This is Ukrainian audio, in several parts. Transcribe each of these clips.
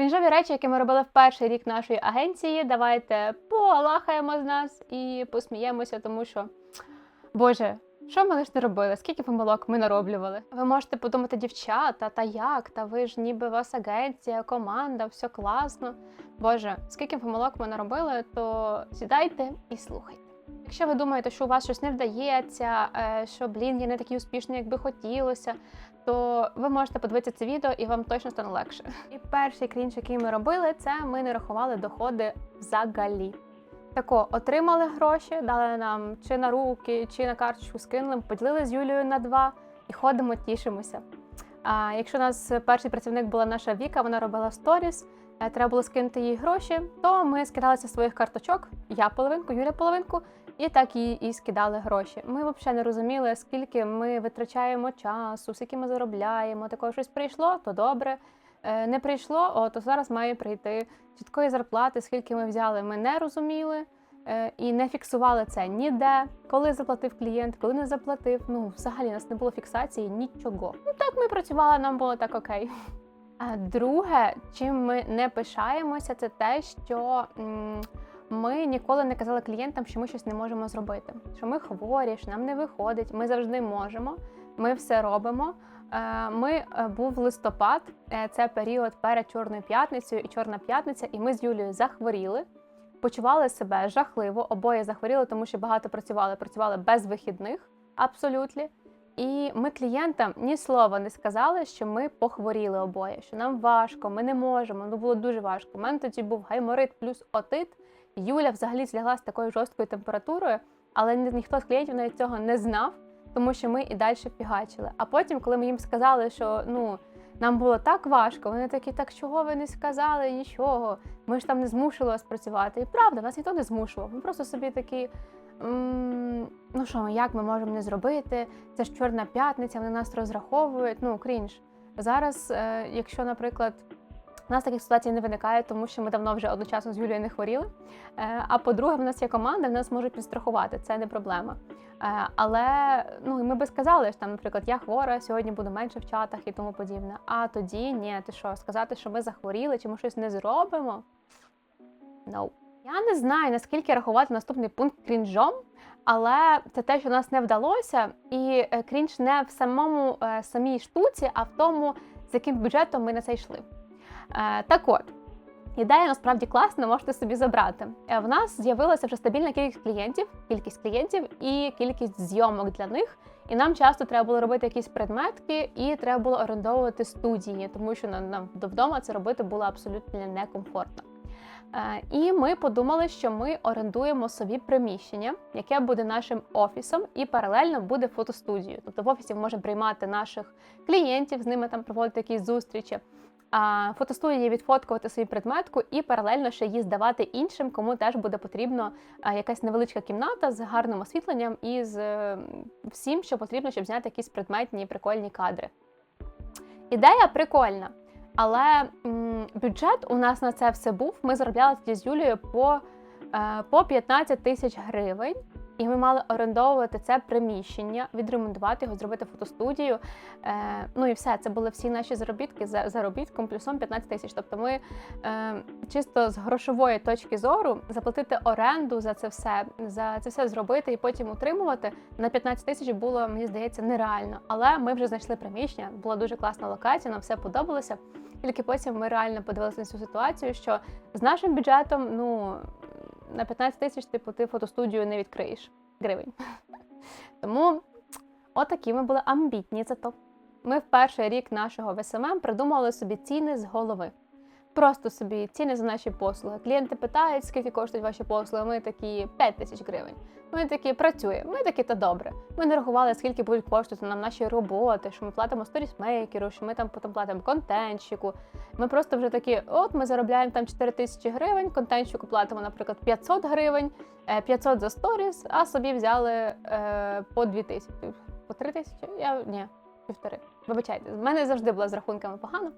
Крінжові речі, які ми робили в перший рік нашої агенції. Давайте полахаємо з нас і посміємося, тому що, Боже, що ми лише не робили? Скільки помилок ми нароблювали? Ви можете подумати, дівчата, та як? Та ви ж ніби у вас агенція, команда, все класно. Боже, скільки помилок ми наробили, то сідайте і слухайте. Якщо ви думаєте, що у вас щось не вдається, е, що блін, я не такий успішний, як би хотілося, то ви можете подивитися це відео і вам точно стане легше. І перший крінж, який ми робили, це ми не рахували доходи взагалі. Тако, отримали гроші, дали нам чи на руки, чи на карточку скинули, поділили з Юлією на два і ходимо, тішимося. А якщо у нас перший працівник була наша Віка, вона робила сторіс, е, треба було скинути їй гроші, то ми скидалися своїх карточок, я половинку, Юля половинку, і так їй і скидали гроші. Ми взагалі не розуміли, скільки ми витрачаємо часу, скільки ми заробляємо. Такого щось прийшло, то добре. Е, Не прийшло, о, то зараз має прийти. Чіткої зарплати, скільки ми взяли, ми не розуміли е, і не фіксували це ніде. Коли заплатив клієнт, коли не заплатив. Ну, взагалі у нас не було фіксації нічого. Ну так ми працювали, нам було так окей. А друге, чим ми не пишаємося, це те, що м, ми ніколи не казали клієнтам, що ми щось не можемо зробити. Що ми хворі, що нам не виходить. Ми завжди можемо, ми все робимо. Е, Ми е, був листопад, е, це період перед Чорною п'ятницею і Чорна п'ятниця, і ми з Юлією захворіли. Почували себе жахливо, обоє захворіли, тому що багато працювали, працювали без вихідних, абсолютно. І ми клієнтам ні слова не сказали, що ми похворіли обоє, що нам важко, ми не можемо. Ну було дуже важко. У мене тоді був гайморит плюс отит. Юля взагалі злягла з такою жорсткою температурою, але ніхто з клієнтів навіть цього не знав, тому що ми і далі фігачили. А потім, коли ми їм сказали, що ну нам було так важко, вони такі, так чого ви не сказали нічого? Ми ж там не змушували вас працювати. І правда, нас ніхто не змушував. Ми просто собі такі. Ну що, як ми можемо не зробити? Це ж чорна п'ятниця, вони нас розраховують. Ну, крінж. Зараз, е, якщо, наприклад, у нас таких ситуацій не виникає, тому що ми давно вже одночасно з Юлією не хворіли. Е, А по-друге, в нас є команда, в нас можуть підстрахувати, це не проблема. Е, Але ну, ми би сказали, що там, наприклад, я хвора, сьогодні буду менше в чатах і тому подібне. А тоді ні, ти що, сказати, що ми захворіли, чи ми щось не зробимо? No. Я не знаю, наскільки рахувати наступний пункт крінжом, але це те, що у нас не вдалося, і е, крінж не в самому самій штуці, а в тому, з яким бюджетом ми на це йшли. Е, так от, ідея насправді класна, можете собі забрати. Е, в нас з'явилася вже стабільна кількість клієнтів, кількість клієнтів і кількість зйомок для них. І нам часто треба було робити якісь предметки, і треба було орендовувати студії, тому що нам, нам вдома це робити було абсолютно некомфортно. Е, І ми подумали, що ми орендуємо собі приміщення, яке буде нашим офісом, і паралельно буде фотостудією. Тобто в офісі ми можемо приймати наших клієнтів, з ними там проводити якісь зустрічі. Фотостудії відфоткувати свою предметку і паралельно ще її здавати іншим, кому теж буде потрібно якась невеличка кімната з гарним освітленням і з всім, що потрібно, щоб зняти якісь предметні прикольні кадри. Ідея прикольна, але м, бюджет у нас на це все був. Ми заробляли тоді з Юлією по, е, по 15 тисяч гривень. І ми мали орендовувати це приміщення, відремонтувати його, зробити фотостудію. Е, ну і все, це були всі наші заробітки за заробітком плюсом 15 тисяч. Тобто ми е, чисто з грошової точки зору заплатити оренду за це все, за це все зробити і потім утримувати на 15 тисяч було, мені здається, нереально. Але ми вже знайшли приміщення, була дуже класна локація, нам все подобалося. Тільки потім ми реально подивилися на цю ситуацію, що з нашим бюджетом, ну на 15 тисяч, типу, ти фотостудію не відкриєш гривень. Тому отакі ми були амбітні зато. Ми в перший рік нашого ВСМ придумали собі ціни з голови. Просто собі ціни за наші послуги. Клієнти питають, скільки коштують ваші послуги. Ми такі 5 тисяч гривень. Ми такі працює. Ми такі то добре. Ми не рахували, скільки будуть коштувати нам наші роботи, що ми платимо сторісмейкеру, що ми там потім платимо контентщику. Ми просто вже такі, от ми заробляємо там 4 тисячі гривень, контентщику платимо, наприклад, 500 гривень, е, 500 за сторіс, а собі взяли е, по 2 тисячі. По 3 тисячі? Я ні, півтори. Вибачайте, в мене завжди було з рахунками погано.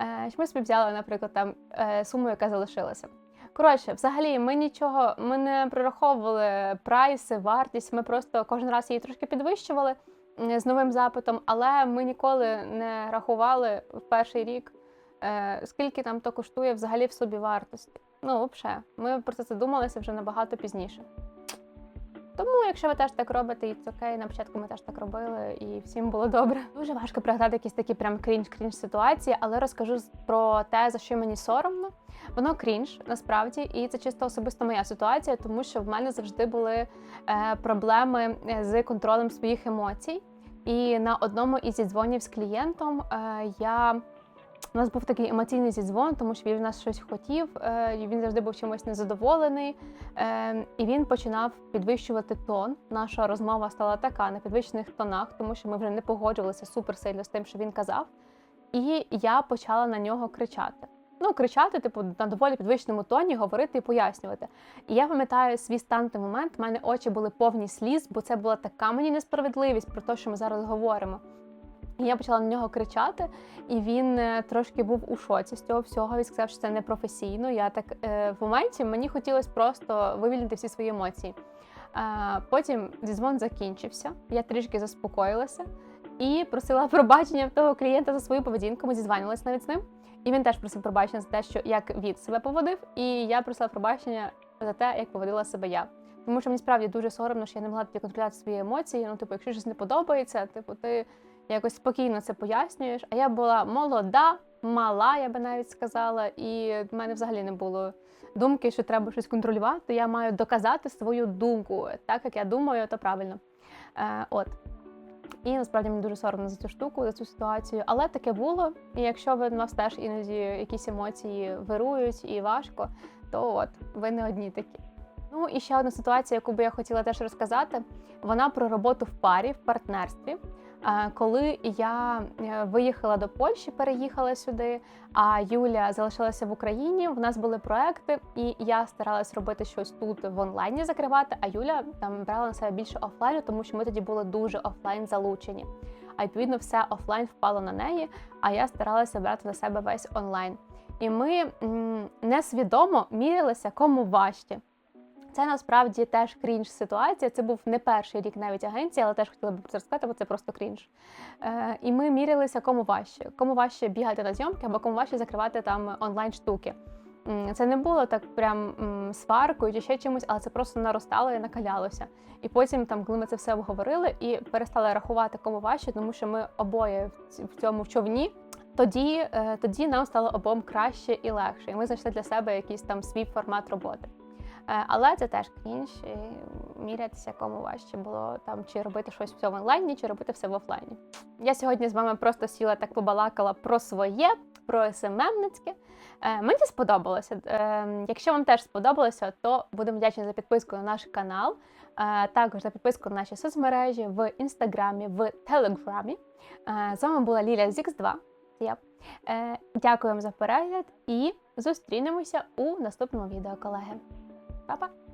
Е, що ми собі взяли, наприклад, там е, суму, яка залишилася. Коротше, взагалі, ми нічого, ми не прораховували прайси, вартість. Ми просто кожен раз її трошки підвищували з новим запитом, але ми ніколи не рахували в перший рік е, скільки там то коштує взагалі в собі вартості. Ну, взагалі, ми про це задумалися вже набагато пізніше. Тому, якщо ви теж так робите, і це окей, на початку ми теж так робили, і всім було добре. Дуже важко пригадати якісь такі прям крінж-крінж ситуації, але розкажу про те, за що мені соромно. Воно крінж насправді, і це чисто особисто моя ситуація, тому що в мене завжди були е, проблеми е, з контролем своїх емоцій. І на одному із зідзвонів з клієнтом е, я. У нас був такий емоційний зідзвон, тому що він в нас щось хотів, е, і він завжди був чимось незадоволений. Е, і він починав підвищувати тон. Наша розмова стала така на підвищених тонах, тому що ми вже не погоджувалися супер сильно з тим, що він казав. І я почала на нього кричати. Ну, кричати, типу, на доволі підвищеному тоні, говорити і пояснювати. І я пам'ятаю свій стан той момент, в мене очі були повні сліз, бо це була така мені несправедливість про те, що ми зараз говоримо. Я почала на нього кричати, і він е, трошки був у шоці з цього всього. Він сказав, що це непрофесійно. Я так е, в моменті мені хотілося просто вивільнити всі свої емоції. Е, потім зізвон закінчився, я трішки заспокоїлася і просила пробачення в того клієнта за свою поведінку. Ми зізванювалися навіть з ним. І він теж просив пробачення за те, що як він себе поводив, і я просила пробачення за те, як поводила себе я. Тому що мені справді дуже соромно, що я не могла контролювати свої емоції. Ну, типу, якщо щось не подобається, типу, ти якось спокійно це пояснюєш. А я була молода, мала, я би навіть сказала, і в мене взагалі не було думки, що треба щось контролювати. Я маю доказати свою думку. Так як я думаю, то правильно. Е, от. І насправді мені дуже соромно за цю штуку, за цю ситуацію. Але таке було. І якщо ви у вас теж іноді якісь емоції вирують і важко, то от ви не одні такі. Ну і ще одна ситуація, яку би я хотіла теж розказати, вона про роботу в парі, в партнерстві. Коли я е, виїхала до Польщі, переїхала сюди, а Юля залишилася в Україні. В нас були проекти, і я старалась робити щось тут в онлайні закривати. А Юля там брала на себе більше офлайну, тому що ми тоді були дуже офлайн залучені. А відповідно, все офлайн впало на неї. А я старалася брати на себе весь онлайн. І ми несвідомо мірялися, кому важче. Це насправді теж крінж ситуація. Це був не перший рік навіть агенції, але теж хотіла б це розказати, бо це просто крінж. Е, і ми мірялися, кому важче. Кому важче бігати на зйомки, або кому важче закривати там онлайн штуки. Це не було так прям сваркою чи ще чимось, але це просто наростало і накалялося. І потім, там, коли ми це все обговорили і перестали рахувати, кому важче, тому що ми обоє в цьому в човні. Тоді, е, тоді нам стало обом краще і легше. І ми знайшли для себе якийсь там свій формат роботи. Е, Але це теж крінж, і мірятися, кому важче було там чи робити щось в онлайні, чи робити все в офлайні. Я сьогодні з вами просто сіла так побалакала про своє, про СММницьке. Е, Мені сподобалося. Е, Якщо вам теж сподобалося, то будемо вдячні за підписку на наш канал, також за підписку на наші соцмережі в інстаграмі, в телеграмі. З вами була Ліля Зікс 2. Я. Дякую вам за перегляд і зустрінемося у наступному відео, колеги. Pa!